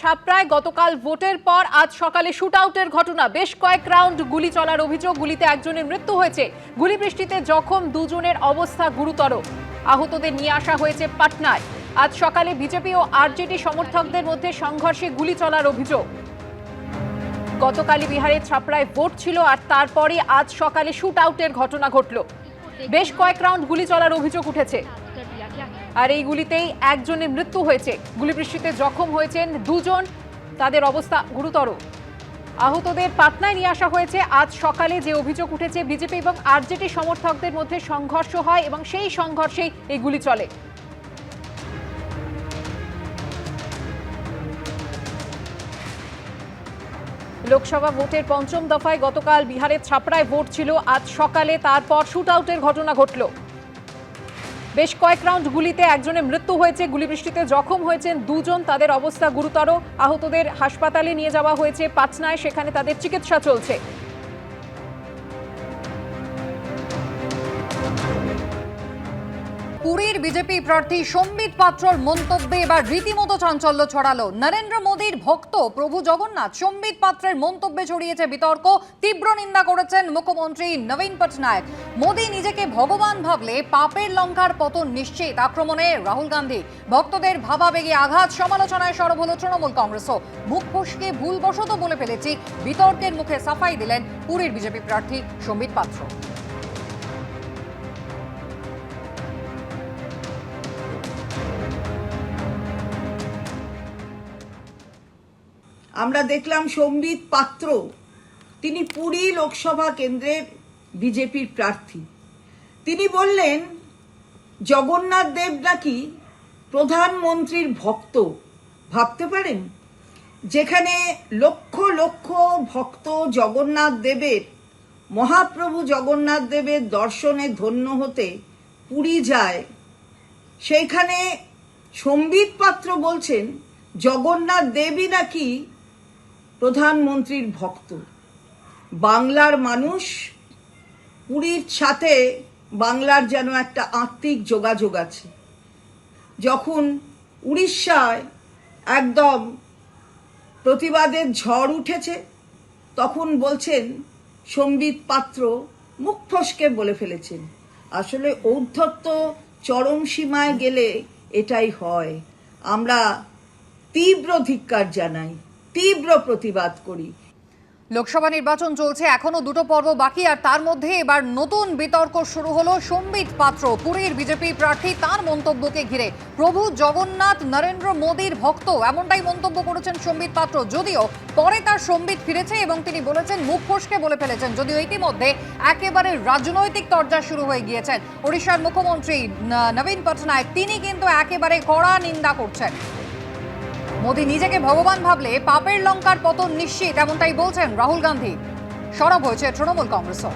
ছাপড়ায় গতকাল ভোটের পর আজ সকালে শুট আউটের ঘটনা। বেশ কয়েক রাউন্ড গুলি চলার অভিযোগ, গুলিতে একজনের মৃত্যু হয়েছে। গুলি বৃষ্টিতে জখম দুজনের অবস্থা গুরুতর। আহতদের নিয়ে আসা হয়েছে পাটনায়। আজ সকালে বিজেপি ও আরজেডি সমর্থকদের মধ্যে সংঘর্ষে গুলি চলার অভিযোগ। গতকালই বিহারের ছাপড়ায় ভোট ছিল আর তারপরই আজ সকালে শুট আউটের ঘটনা ঘটল। বেশ কয়েক রাউন্ড গুলি চলার অভিযোগ উঠেছে। আর এই গুলিতেই একজনের মৃত্যু হয়েছে। গুলিবৃষ্টিতে জখম হয়েছেন দুজন। তাদের অবস্থা গুরুতর। আহতদের পাটনায় নিয়ে আসা হয়েছে। আজ সকালে যে অভিযোগ উঠেছে, বিজেপি এবং আরজেডি সমর্থকদের মধ্যে সংঘর্ষ হয় এবং সেই সংঘর্ষেই এই গুলি চলে। লোকসভা ভোটের পঞ্চম দফায় গতকাল বিহারের ছাপড়ায় ভোট ছিল। আজ সকালে তারপর শুট আউটের ঘটনা ঘটল। বেশ কয়েক রাউন্ড গুলিতে একজনের মৃত্যু হয়েছে, গুলিবৃষ্টিতে জখম হয়েছেন দুজন, তাদের অবস্থা গুরুতর। আহতদের হাসপাতালে নিয়ে যাওয়া হয়েছে পাটনায়, সেখানে তাদের চিকিৎসা চলছে। পুরীর বিজেপি প্রার্থী সম্বিত পাত্রর মন্তব্যে এবার রীতিমতো চাঞ্চল্য ছড়ালো। নরেন্দ্র মোদীর ভক্ত প্রভু জগন্নাথ সম্বিত পাত্রের মন্তব্যে ছড়িয়েছে বিতর্ক, তীব্র নিন্দা করেছেন মুখ্যমন্ত্রী নবীন পটনায়ক মোদী নিজেকে ভগবান ভাবলে পাপের লঙ্কার পতন নিশ্চিত আক্রমণে রাহুল গান্ধী। ভক্তদের ভাবাবেগে আঘাত সমালোচনায় সরব হল তৃণমূল কংগ্রেসও। মুখ ফসকে ভুলবশত বলে ফেলেছি, বিতর্কের মুখে সাফাই দিলেন পুরীর বিজেপি প্রার্থী সম্বিত পাত্র। আমরা দেখলাম সম্বিত পাত্র। তিনি পুরী লোকসভা কেন্দ্রের বিজেপির প্রার্থী। তিনি বললেন, জগন্নাথ দেব নাকি প্রধানমন্ত্রীর ভক্ত? ভাবতে পারেন? যেখানে লক্ষ লক্ষ ভক্ত জগন্নাথ দেবের, মহাপ্রভু জগন্নাথ দেবের দর্শনে ধন্য হতে পুরী যায়। সেইখানে সম্বিত পাত্র বলছেন, জগন্নাথ দেবী নাকি প্রধানমন্ত্রীর ভক্ত। বাংলার মানুষ পুরীর সাথে বাংলার যেন একটা আত্মিক যোগাযোগ আছে। যখন উড়িষ্যায় একদম প্রতিবাদের ঝড় উঠেছে, তখন বলছেন সম্বিত পাত্র মুখ ফসকে বলে ফেলেছেন, আসলে ঔদ্ধত্য চরম সীমায় গেলে এটাই হয়। আমরা তীব্র ধিক্কার জানাই। তীব্র প্রতিবাদ করি। লোকসভা নির্বাচন চলছে, এখনও দুটো পর্ব বাকি, আর তার মধ্যে এবার নতুন বিতর্ক শুরু হলো সম্বিত পাত্র, পুরীর বিজেপি প্রার্থী তার মন্তব্যকে ঘিরে। প্রভু জগন্নাথ, নরেন্দ্র মোদীর ভক্ত, এমনটাই মন্তব্য করেছেন সম্বিত পাত্র, যদিও পরে তার সম্বিত ফিরেছে এবং তিনি বলেছেন, মুখ ফসকে বলে ফেলেছেন, যদিও ইতিমধ্যে একেবারে রাজনৈতিক তরজা শুরু হয়ে গিয়েছেন। ওড়িশার মুখ্যমন্ত্রী নবীন পটনায়ক তিনি কিন্তু একেবারে কড়া নিন্দা করছেন। মোদী নিজেকে ভগবান ভাবলে পাপের লঙ্কার পতন নিশ্চিত, এমনটাই বলছেন রাহুল গান্ধী। সরব হয়েছে তৃণমূল কংগ্রেসও।